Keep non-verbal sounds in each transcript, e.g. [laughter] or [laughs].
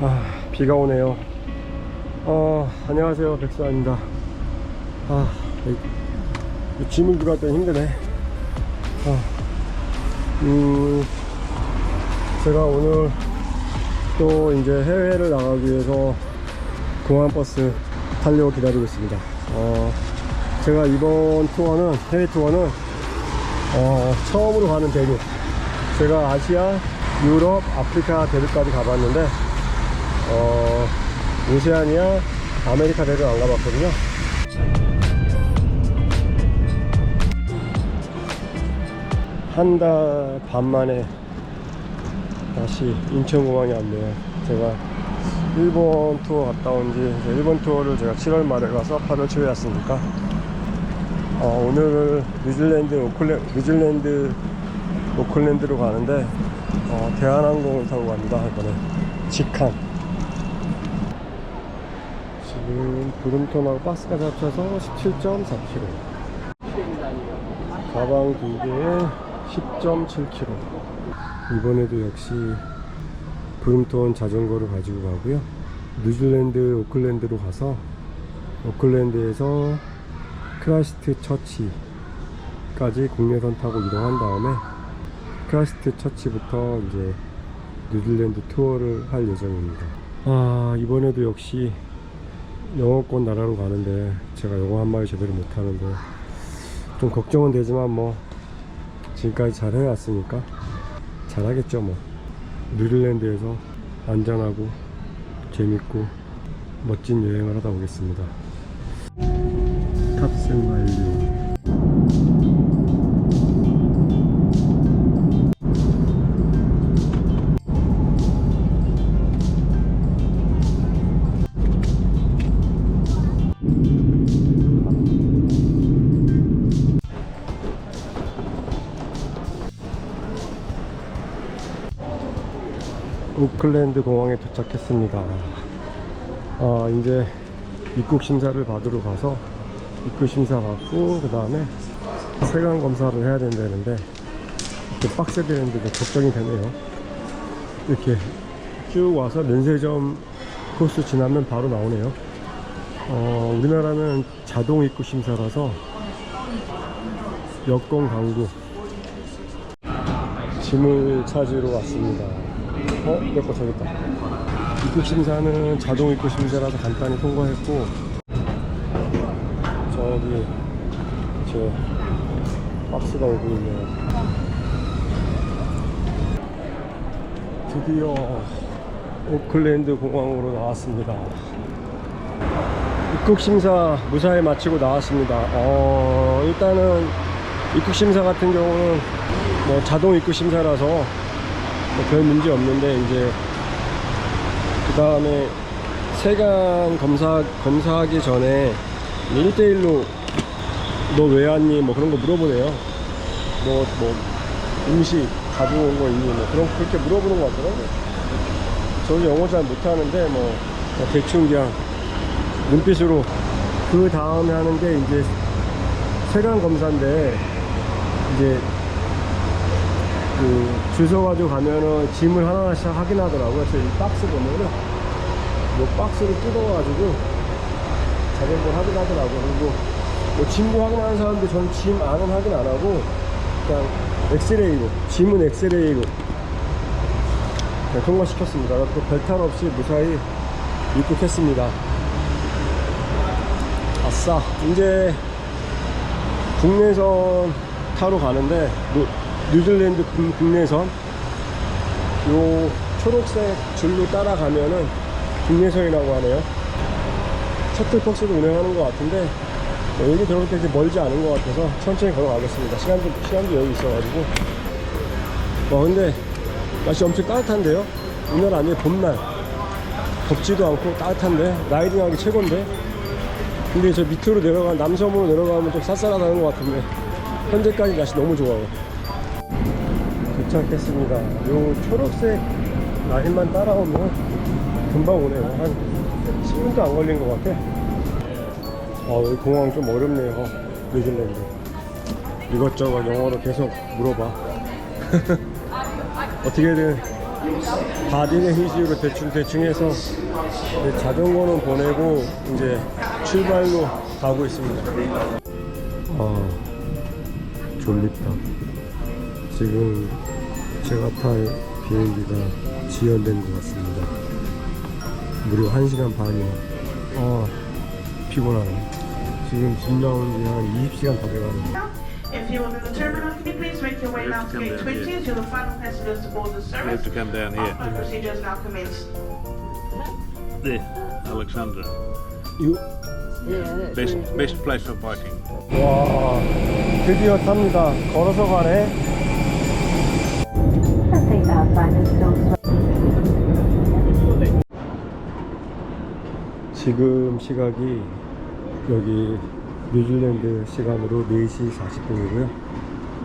아, 비가 오네요. 어, 안녕하세요. 백수아입니다. 아, 이, 이 짐을 들어갈 때 힘드네. 아, 음, 제가 오늘 또 이제 해외를 나가기 위해서 공항 버스 타려고 기다리고 있습니다. 어, 제가 이번 투어는, 해외 투어는, 어, 처음으로 가는 대륙. 제가 아시아, 유럽, 아프리카 대륙까지 가봤는데, 어, 오세아니아, 아메리카 대륙 안 가봤거든요. 한 달 반 만에 다시 인천공항에 왔네요. 제가 일본 투어 갔다 온 지, 일본 투어를 제가 7월 말에 가서 8월 초에 왔으니까, 어, 오늘 뉴질랜드, 오클랜, 뉴질랜드, 오클랜드로 가는데, 어, 대한항공을 타고 갑니다, 이번에. 직항. 지금 브룸톤하고 박스까지 합쳐서 17.4km. 가방 두 개에 10.7km. 이번에도 역시 브룸톤 자전거를 가지고 가고요. 뉴질랜드 오클랜드로 가서 오클랜드에서 크라스트 처치까지 국내선 타고 이동한 다음에 크라스트 처치부터 이제 뉴질랜드 투어를 할 예정입니다. 아 이번에도 역시 영어권 나라로 가는데 제가 영어 한마디 제대로 못하는데 좀 걱정은 되지만 뭐 지금까지 잘 해왔으니까 잘하겠죠 뭐. 뉴질랜드에서 안전하고 재밌고 멋진 여행을 하다 오겠습니다. 탑승 완료 오클랜드 공항에 도착했습니다. 아, 이제 입국 심사를 받으러 가서 입국 심사 받고 그 다음에 세관 검사를 해야 된다는데 좀 빡세되는데 좀 걱정이 되네요. 이렇게 쭉 와서 면세점 코스 지나면 바로 나오네요. 어, 우리나라는 자동 입국 심사라서 여권 강구 짐을 찾으러 왔습니다. 어? 내 거 저기 있다. 입국 심사는 자동 입국 심사라서 간단히 통과했고 저기 제 박스가 오고 있네요. 드디어 오클랜드 공항으로 나왔습니다. 입국 심사 무사히 마치고 나왔습니다. 어, 일단은 입국 심사 같은 경우는 뭐 자동 입국 심사라서 뭐 별 문제 없는데 이제 그 다음에 세관 검사 검사하기 전에 1대1로 너 왜 왔니? 뭐 그런 거 물어보네요. 너뭐 음식 가져온 거 있니? 뭐 그런 그렇게 물어보는 거 같더라고요. 저는 영어 잘 못하는데 뭐 대충 그냥 눈빛으로 그 다음에 하는 게 이제 세관 검사인데 이제 그 주소 가지고 가면은 짐을 하나씩 확인하더라고요. 그래서 이 박스 보면은 이 박스를 뜯어가지고 자전거 확인 하더라고요. 그리고 뭐 짐도 확인하는 사람들 저는 짐 안은 확인 안 하고 그냥 엑스레이로 짐은 엑스레이로 그냥 통과시켰습니다. 또 별탈 없이 무사히 입국했습니다. 아싸 이제 국내선 타러 가는데 노- 뉴질랜드 국- 국내선 요 초록색 줄로 따라가면은 국내선이라고 하네요. 셔틀버스도 운행하는 것 같은데 어, 여기 들어올 때 멀지 않은 것 같아서 천천히 걸어가겠습니다. 시간도, 시간도 여유 있어가지고. 와 근데 날씨 엄청 따뜻한데요? 이날 아니에요 봄날. 덥지도 않고 따뜻한데 라이딩하기 최고인데. 근데 저 밑으로 내려가 남섬으로 내려가면 좀 쌀쌀하다는 것 같은데 현재까지 날씨 너무 좋아요 도착했습니다. 요 초록색 라인만 따라오면 금방 오네요. 한 10분도 안 걸린 것 같아. 아 여기 공항 좀 어렵네요 뉴질랜드. 이것저것 영어로 계속 물어봐. [laughs] 어떻게든 바디는 희지로 대충 대충 해서 자전거는 보내고 이제 출발로 가고 있습니다. 아 졸립다. 지금 제가 탈 비행기가 지연된 것 같습니다. 무려 1시간 반이나. 아 피곤하네. 지금 집 나온 지 한 20시간 더 돼가네. If you will in the terminal, can you please make your way You have to to gate come down 20 here. until the final passengers to board the You have service? to come down here. Off-board procedures now commenced. There, Alexandra. 유, Best best place for biking. 와 드디어 탑니다. 걸어서 가네. 지금 시각이 여기 뉴질랜드 시간으로 4시 40분이고요.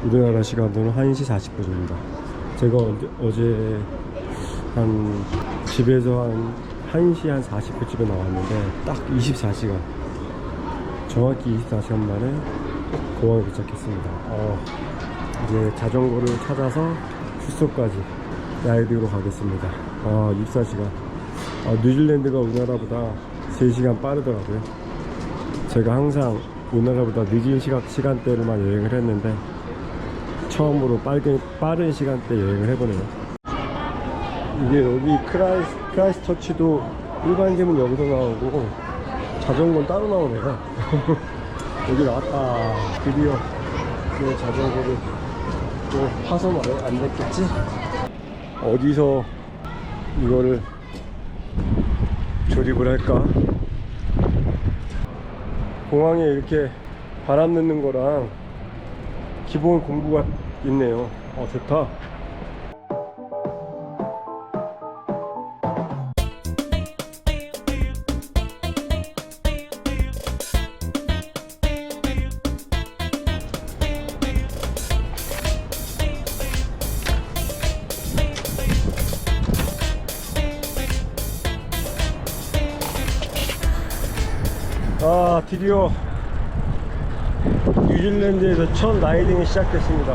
우리나라 시간으로는 1시 40분입니다. 제가 어제, 한 집에서 한 1시 한 40분쯤에 나왔는데 딱 24시간 정확히 24시간 만에 공항에 도착했습니다. 어, 이제 자전거를 찾아서 숙소까지 라이드로 가겠습니다. 아, 24시간. 아, 뉴질랜드가 우리나라보다 3시간 빠르더라고요. 제가 항상 우리나라보다 늦은 시각, 시간대로만 여행을 했는데 처음으로 빠른, 빠른 시간대 여행을 해보네요. 이게 여기 크라이스, 크라이스 처치도 일반 지문 여기서 나오고 자전거는 따로 나오네요. [laughs] 여기 나왔다. 드디어 내 자전거를 또 파손 안, 안 됐겠지? 어디서 이거를 조립을 할까? 공항에 이렇게 바람 넣는 거랑 기본 공구가 있네요. 어, 좋다. 드디어 뉴질랜드에서 첫 라이딩이 시작됐습니다.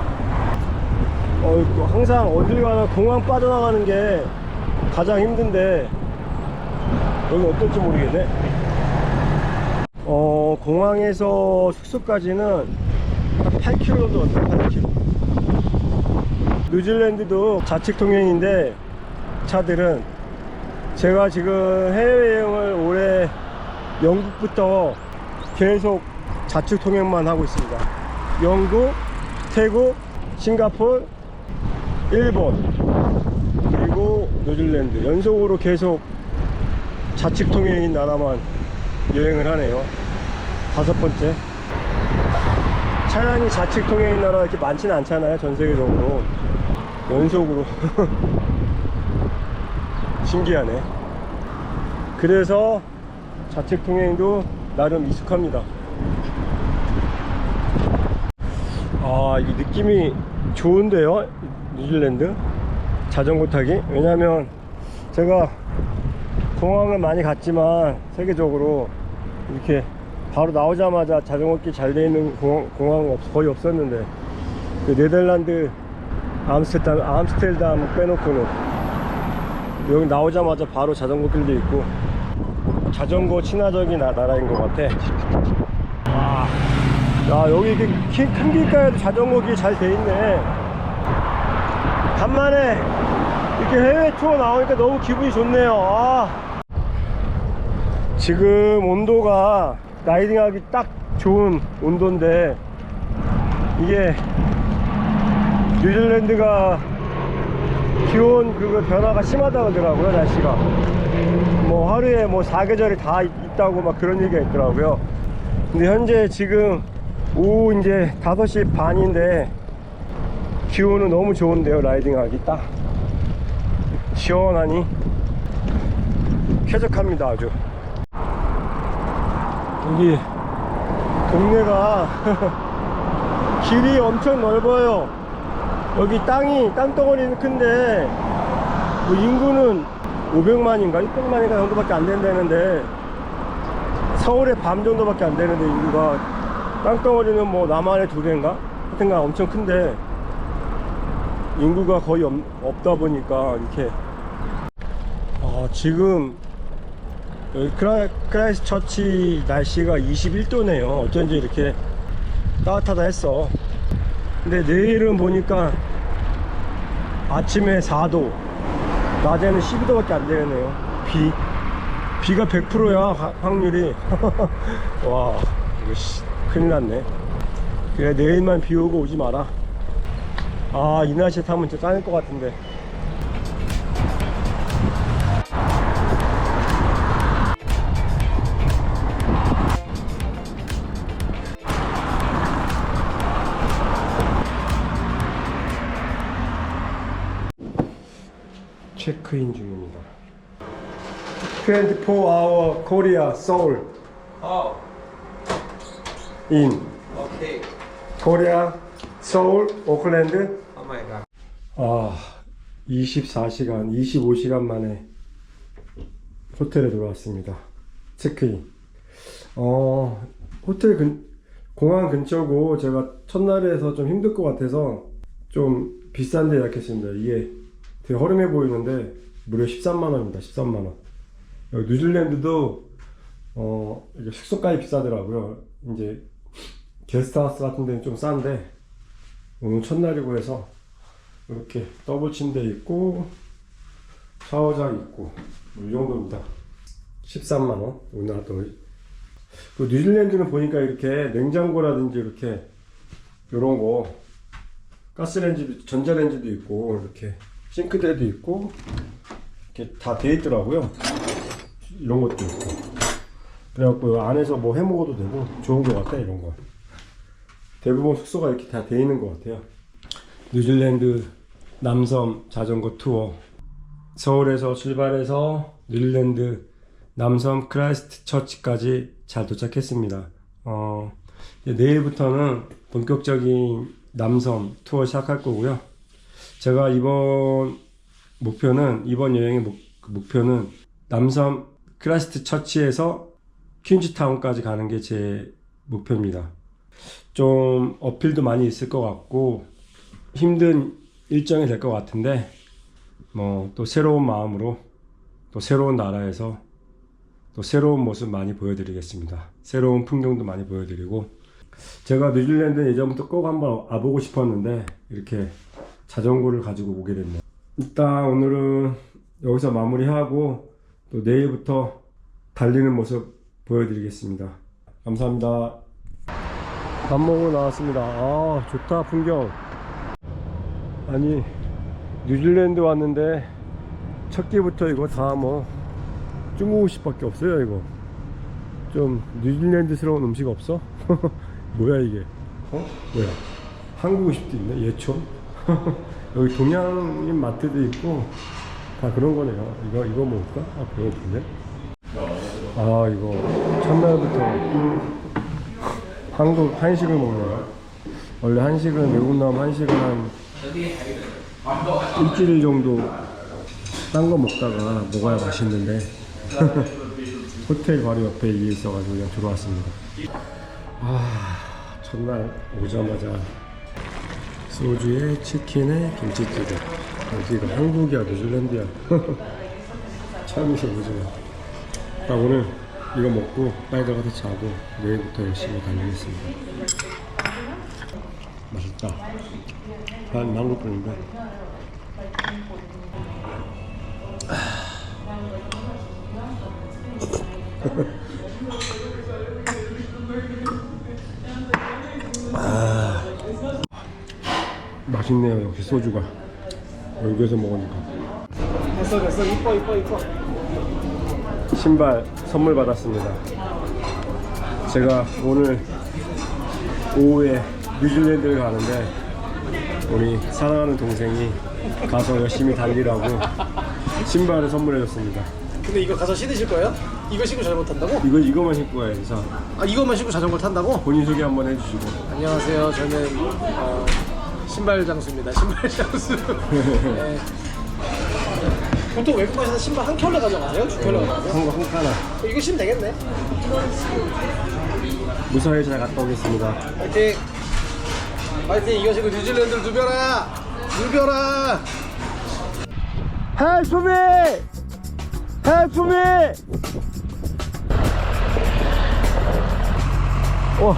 어, 또 항상 어딜 가나 공항 빠져나가는 게 가장 힘든데 여기 어떨지 모르겠네. 어, 공항에서 숙소까지는 한 8km 정도 왔어요, 8km. 뉴질랜드도 좌측 통행인데 차들은 제가 지금 해외여행을 올해 영국부터 계속 좌측 통행만 하고 있습니다. 영국, 태국, 싱가포르, 일본, 그리고 뉴질랜드 연속으로 계속 좌측 통행인 나라만 여행을 하네요. 다섯 번째. 차량이 좌측 통행인 나라가 이렇게 많지는 않잖아요. 전 세계적으로. 연속으로. [laughs] 신기하네. 그래서 좌측 통행도 나름 익숙합니다. 아, 이 느낌이 좋은데요? 뉴질랜드? 자전거 타기? 왜냐면 제가 공항을 많이 갔지만 세계적으로 이렇게 바로 나오자마자 자전거길 잘 돼 있는 공항, 공항은 없- 거의 없었는데 그 네덜란드 암스테르담, 암스테르담 빼놓고는 여기 나오자마자 바로 자전거 길도 있고 자전거 친화적인 나- 나라인 것 같아. 와, 야 여기 이렇게 키- 큰 길가에도 자전거 길 잘 돼 있네. 간만에 이렇게 해외 투어 나오니까 너무 기분이 좋네요. 아. 지금 온도가 라이딩하기 딱 좋은 온도인데 이게 뉴질랜드가 기온 그거 변화가 심하다고 하더라고요 날씨가 뭐 하루에 뭐 사계절이 다 있- 있다고 막 그런 얘기가 있더라고요. 근데 현재 지금 오후 이제 5시 반인데 기온은 너무 좋은데요 라이딩하기 딱. 시원하니? 쾌적합니다 아주. 여기 동네가 [laughs] 길이 엄청 넓어요. 여기 땅이 땅덩어리는 큰데 뭐 인구는 500만인가 600만인가 정도밖에 안 된다는데 서울의 밤 정도밖에 안 되는데 인구가 땅덩어리는 뭐 남한의 두 배인가? 하여튼간 엄청 큰데 인구가 거의 없, 없다 보니까 이렇게. 어, 지금 크라, 크라이스트 처치 날씨가 21도네요. 어쩐지 이렇게 따뜻하다 했어. 근데 내일은 보니까 아침에 4도 낮에는 12도밖에 안 되겠네요. 비. 비가 100%야 확률이. [laughs] 와 이거 씨, 큰일 났네. 그래 내일만 비 오고 오지 마라. 아이 날씨에 타면 진짜 짱일 것 같은데 체크인 중입니다. 24 hour Korea Seoul. Oh, in. Okay. Korea Seoul 오클랜드 Oh my god. 아 24시간 25시간 만에 호텔에 들어왔습니다. 체크인 어 호텔 근 공항 근처고 제가 첫날에서 좀 힘들 것 같아서 좀 비싼 데 예약했습니다. 이게 되게 허름해 보이는데 무려 13만원입니다 13만원. 여기 뉴질랜드도 어 이게 숙소까지 비싸더라고요. 이제 게스트하우스 같은 데는 좀 싼데 오늘 첫날이고 해서 이렇게 더블 침대 있고 샤워장 있고 뭐이 정도입니다. 13만원. 우리나라 또그 뉴질랜드는 보니까 이렇게 냉장고라든지 이렇게 요런 거 가스레인지도 전자레인지도 있고 이렇게 싱크대도 있고 이렇게 다 돼 있더라고요. 이런 것도 있고. 그래갖고 안에서 뭐 해 먹어도 되고 좋은 것 같다 이런 거. 대부분 숙소가 이렇게 다 돼 있는 것 같아요. 뉴질랜드 남섬 자전거 투어. 서울에서 출발해서 뉴질랜드 남섬 크라이스트 처치까지 잘 도착했습니다. 어, 내일부터는 본격적인 남섬 투어 시작할 거고요. 제가 이번 목표는 이번 여행의 목, 그 목표는 남섬 크라이스트 처치에서 퀸즈타운까지 가는 게 제 목표입니다. 좀 어필도 많이 있을 것 같고 힘든 일정이 될 것 같은데 뭐 또 새로운 마음으로 또 새로운 나라에서 또 새로운 모습 많이 보여드리겠습니다. 새로운 풍경도 많이 보여드리고 제가 뉴질랜드 예전부터 꼭 한번 와보고 싶었는데 이렇게 자전거를 가지고 오게 됐네요. 일단 오늘은 여기서 마무리하고 또 내일부터 달리는 모습 보여드리겠습니다. 감사합니다. 밥 먹으러 나왔습니다. 아 좋다 풍경. 아니 뉴질랜드 왔는데 첫 끼부터 이거 다 뭐 중국식 밖에 없어요 이거 좀 뉴질랜드스러운 음식 없어? [laughs] 뭐야 이게 어? 뭐야 한국식도 있네 예촌 [laughs] 여기 동양인 마트도 있고 다 그런 거네요. 이거 이거 먹을까? 아 배고픈데 아 이거 첫날부터 [laughs] 한국 한식을 먹네요. 원래 한식은 외국 나오면 한식은 한 일주일 정도 딴 거 먹다가 먹어야 맛있는데 [laughs] 호텔 바로 옆에 이게 있어가지고 그냥 들어왔습니다. 아 첫날 오자마자 소주에 치킨에 김치찌개. 여기가 한국이야 뉴질랜드야. 참이셔 보지마 나 오늘 이거 먹고 빨리 들어가서 자고 내일부터 열심히 달리겠습니다. 맛있다. 한 한국 분인데 맛있네요 역시 소주가 여기에서 먹으니까 됐어, 됐어. 이뻐, 이뻐, 이뻐. 신발 선물 받았습니다 제가 오늘 오후에 뉴질랜드를 가는데 우리 사랑하는 동생이 가서 열심히 달리라고 신발을 선물해줬습니다 근데 이거 가서 신으실 거예요? 이거 신고 자전거 탄다고? 이거 이거만 신고 가야지 자 아, 이것만 신고 자전거 탄다고? 본인 소개 한번 해주시고 안녕하세요. 저는 어, 신발 장수입니다. 신발 장수. 네. 보통 외국 가셔서 신발 한 켤레 가져가세요? 두 켤레 가져가세요? 한거 한 칸아 이거 신으면 되겠네. 무사히 잘 갔다 오겠습니다 파이팅! 파이팅! 이거 신고 뉴질랜드를 누벼라! Help me! Help me! 와,